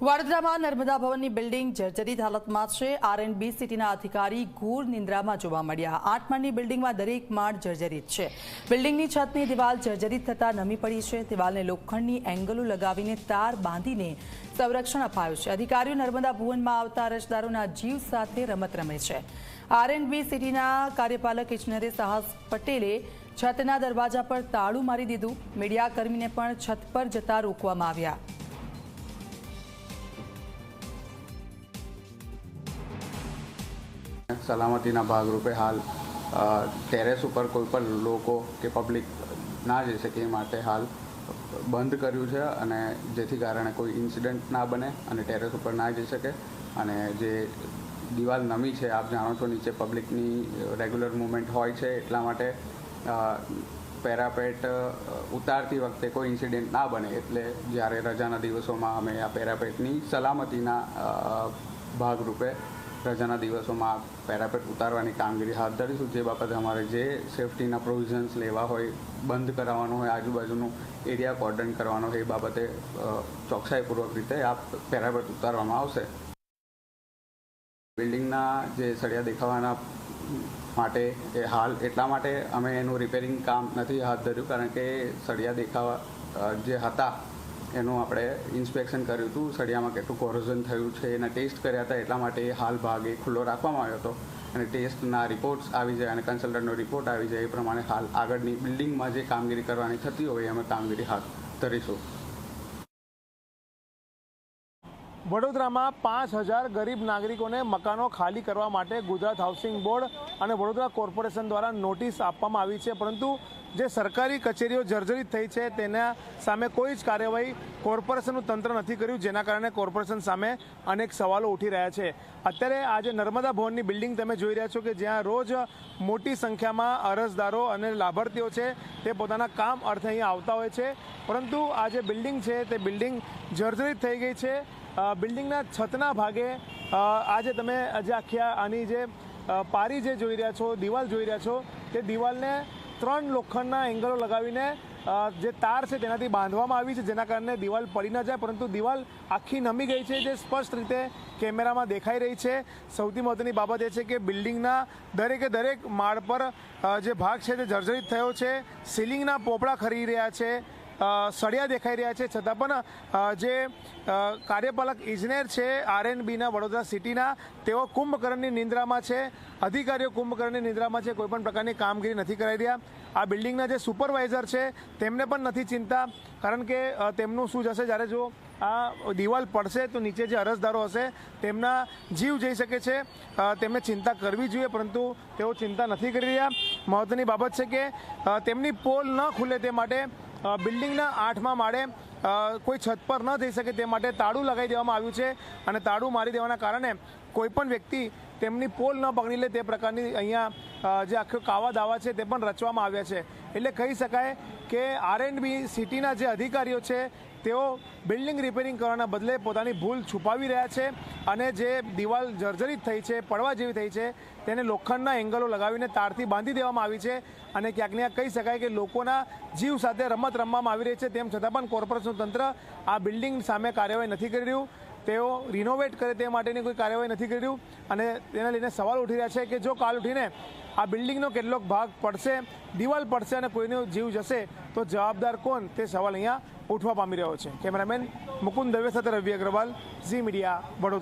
વડોદરામાં નર્મદા ભવનની બિલ્ડિંગ જર્જરિત હાલતમાં છે. આર એન્ડ બી સિટીના અધિકારી ઘોર નિંદ્રામાં જોવા મળ્યા. આઠ માળની બિલ્ડિંગમાં દરેક માળ જર્જરિત છે. બિલ્ડિંગની છતની દિવાલ જર્જરિત થતાં નમી પડી છે. દિવાલને લોખંડની એંગલો લગાવીને તાર બાંધીને સંરક્ષણ અપાયું છે. અધિકારીઓ નર્મદા ભુવનમાં આવતા અરજદારોના જીવ સાથે રમત રમે છે. આરએનબી સિટીના કાર્યપાલક ઇજનરે સાહસ પટેલે છતના દરવાજા પર તાળું મારી દીધું. મીડિયાકર્મીને પણ છત પર જતા રોકવામાં આવ્યા. સલામતીના ભાગરૂપે હાલ ટેરેસ ઉપર કોઈ પણ લોકો કે પબ્લિક ના જઈ શકે એ માટે હાલ બંધ કર્યું છે અને જેથી કારણે કોઈ ઇન્સિડન્ટ ના બને અને ટેરેસ ઉપર ના જઈ શકે અને જે દિવાલ નમી છે, આપ જાણો છો નીચે પબ્લિકની રેગ્યુલર મુવમેન્ટ હોય છે એટલા માટે પેરાપેટ ઉતારતી વખતે કોઈ ઇન્સિડન્ટ ના બને એટલે જ્યારે રજાના દિવસોમાં અમે આ પેરાપેટની સલામતીના ભાગરૂપે રજાના દિવસોમાં પેરાપેટ ઉતારવાની કામગીરી હાથ ધરીશું. જે બાબતે અમારે જે સેફટીના પ્રોવિઝન્સ લેવા હોય, બંધ કરાવવાનું હોય, આજુબાજુનું એરિયા કોર્ડન કરવાનો હોય, એ બાબતે ચોકસાઈપૂર્વક રીતે આ પેરાપેટ ઉતારવામાં આવશે. બિલ્ડિંગના જે સળિયા દેખાવાના માટે, એ હાલ એટલા માટે અમે એનું રિપેરિંગ કામ નથી હાથ ધર્યું, કારણ કે સળિયા દેખાવા જે હતા એનું આપણે ઇન્સ્પેક્શન કર્યું હતું. સળિયામાં કેટલું કોરોઝન થયું છે, એના ટેસ્ટ કર્યા હતા. એટલા માટે હાલ ભાગ એ ખુલ્લો રાખવામાં આવ્યો હતો. અને ટેસ્ટના રિપોર્ટ્સ આવી જાય અને કન્સલ્ટન્ટનો રિપોર્ટ આવી જાય એ પ્રમાણે હાલ આગળની બિલ્ડિંગમાં જે કામગીરી કરવાની થતી હોય અમે કામગીરી હાથ ધરીશું. વડોદરામાં પાંચ હજાર ગરીબ નાગરિકોને મકાનો ખાલી કરવા માટે ગુજરાત હાઉસિંગ બોર્ડ અને વડોદરા કોર્પોરેશન દ્વારા નોટિસ આપવામાં આવી છે. પરંતુ જે સરકારી કચેરીઓ જર્જરિત થઈ છે, તેના સામે કોઈ જ કાર્યવાહી કોર્પોરેશનનું તંત્ર નથી કર્યું, જેના કારણે કોર્પોરેશન સામે અનેક સવાલો ઉઠી રહ્યા છે. અત્યારે આજે નર્મદા ભવનની બિલ્ડિંગ તમે જોઈ રહ્યા છો કે જ્યાં રોજ મોટી સંખ્યામાં અરજદારો અને લાભાર્થીઓ છે, તે પોતાના કામ અર્થે અહીંયા આવતા હોય છે. પરંતુ આ જે બિલ્ડિંગ છે, તે બિલ્ડિંગ જર્જરિત થઈ ગઈ છે. બિલ્ડિંગના છતના ભાગે આજે તમે જે આખી આની જે પારી જે જોઈ રહ્યા છો, દિવાલ જોઈ રહ્યા છો, તે દિવાલને ત્રણ લોખંડના એંગલો લગાવીને જે તાર છે તેનાથી બાંધવામાં આવી છે, જેના કારણે દિવાલ પડી ન જાય, પરંતુ દિવાલ આખી નમી ગઈ છે, જે સ્પષ્ટ રીતે કેમેરામાં દેખાઈ રહી છે. સૌથી મહત્વની બાબત એ છે કે બિલ્ડિંગના દરેકે દરેક માળ પર જે ભાગ છે તે જર્જરિત થયો છે. સીલિંગના પોપડા ખરી રહ્યા છે. સળિયા દેખાઈ રહ્યા છે. છતાં પણ જે કાર્યપાલક ઇજનેર છે આરએનબીના વડોદરા સિટીના, તેઓ કુંભકર્ણની નિંદ્રામાં છે. અધિકારીઓ કુંભકર્ણની નિંદ્રામાં છે. કોઈપણ પ્રકારની કામગીરી નથી કરાઈ રહ્યા. આ બિલ્ડિંગના જે સુપરવાઇઝર છે, તેમને પણ નથી ચિંતા. કારણ કે તેમનું શું જશે? જ્યારે જો આ દિવાલ પડશે, તો નીચે જે અરજદારો હશે, તેમના જીવ જઈ શકે છે. તેમને ચિંતા કરવી જોઈએ, પરંતુ તેઓ ચિંતા નથી કરી રહ્યા. મહત્ત્વની બાબત છે કે તેમની પોલ ન ખુલે તે માટે બિલ્ડિંગના આઠમા માળે કોઈ છત પર ન થઈ શકે તે માટે તાળું લગાવી દેવામાં આવ્યું છે અને તાળું મારી દેવાના કારણે કોઈપણ વ્યક્તિ તેમની પોલ ન પકડી લે તે પ્રકારની અહીંયા જે આખો કાવા દાવા છે તે પણ રચવામાં આવ્યા છે. એટલે કહી શકાય કે આર એન્ડ બી સિટીના જે અધિકારીઓ છે તેઓ બિલ્ડિંગ રિપેરિંગ કરવાના બદલે પોતાની ભૂલ છુપાવી રહ્યા છે અને જે દિવાલ જર્જરિત થઈ છે, પડવા જેવી થઈ છે, તેને લોખંડના એંગલો લગાવીને તારથી બાંધી દેવામાં આવી છે અને ક્યાંક ને કહી શકાય કે લોકોના જીવ સાથે રમત રમવામાં આવી રહી છે. તેમ છતાં પણ કોર્પોરેશન તંત્ર આ બિલ્ડિંગ સામે કાર્યવાહી નથી કરી રહ્યું. તેઓ રિનોવેટ કરે તે માટેની કોઈ કાર્યવાહી નથી કરી રહ્યું અને તેને લઈને સવાલ ઉઠી રહ્યા છે કે જો કાલ ઉઠીને આ બિલ્ડિંગનો કેટલોક ભાગ પડશે, દિવાલ પડશે અને કોઈનો જીવ જશે, તો જવાબદાર કોણ? તે સવાલ અહીંયા ઉઠવા પામી રહ્યો છે. કેમેરામેન મુકુંદ દવે સાથે રવિ અગ્રવાલ ઝી મીડિયા વડોદરા.